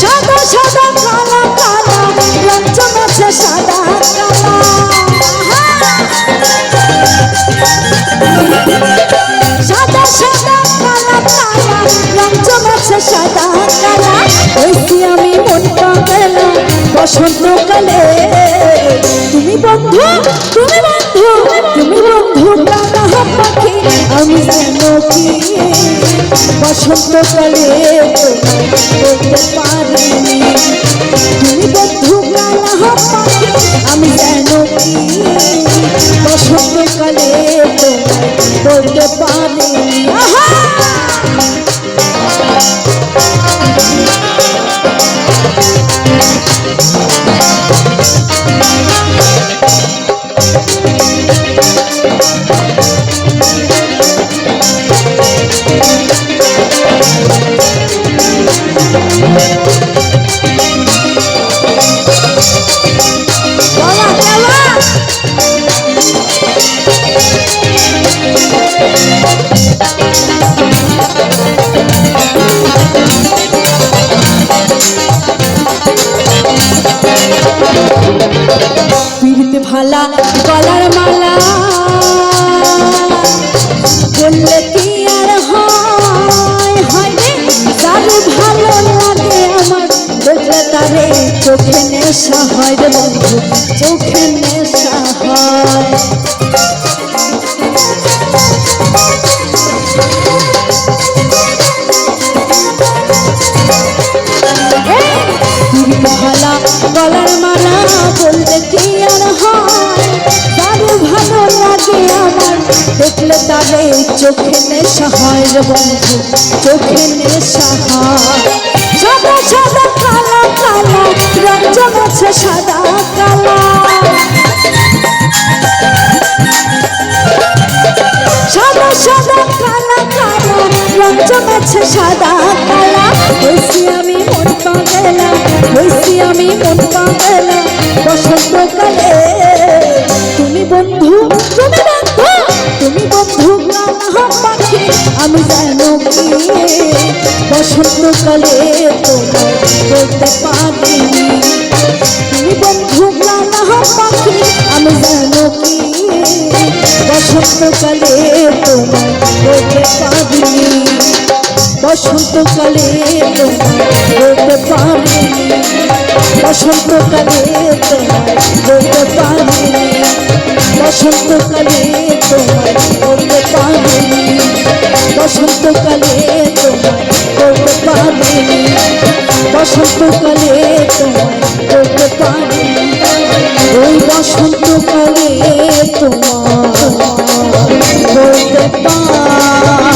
সাদা সাদা, কালা কালা রঞ্জন আছে সাদা, কালা। সাদা সাদা, কালা কালা রঞ্জন আছে সাদা, কালা। ওইসি আমি মন পাগলা, বসন্তকালে। তুমি বন্ধু তুমি বন্ধু তুমি বন্ধু, কালা পাখি, আমি জানো কি বসন্তকালে বলতে পারিনি তুমি বন্ধু আমি জানো কি বসন্তকালে বলতে পারিনি বাবা ভালা, গলার মালা। বললে হয়? হয় রে ভালো লাগে চোখে নেশা হয় চোখে নেশা হয়। ভালা গলার মালা বললে কি আর হয়? তার ভালো লাগে আমার, দেখলে তারে চোখে নেশা হয় চোখে নেশা হয়। আছে সাদা কালা। হইছি আমি মন পাগলা, হইছি আমি মন বসন্তকালে তুমি বন্ধু তুমি বন্ধু তুমি বন্ধু পাখি, আমি জানো কি? বসন্তকালে তোমায় বলতে তুমি বন্ধু পাখি, আমি জানো কি? বসন্তকালে বসন্তকালে তোমায় পারি বসন্তকালে তোমায় পারি বসন্তকালে তোমায় পারি বসন্তকালে তোমায় পারি বসন্তকালে তোমায় পারি ওই বসন্তকালে তোমার পারি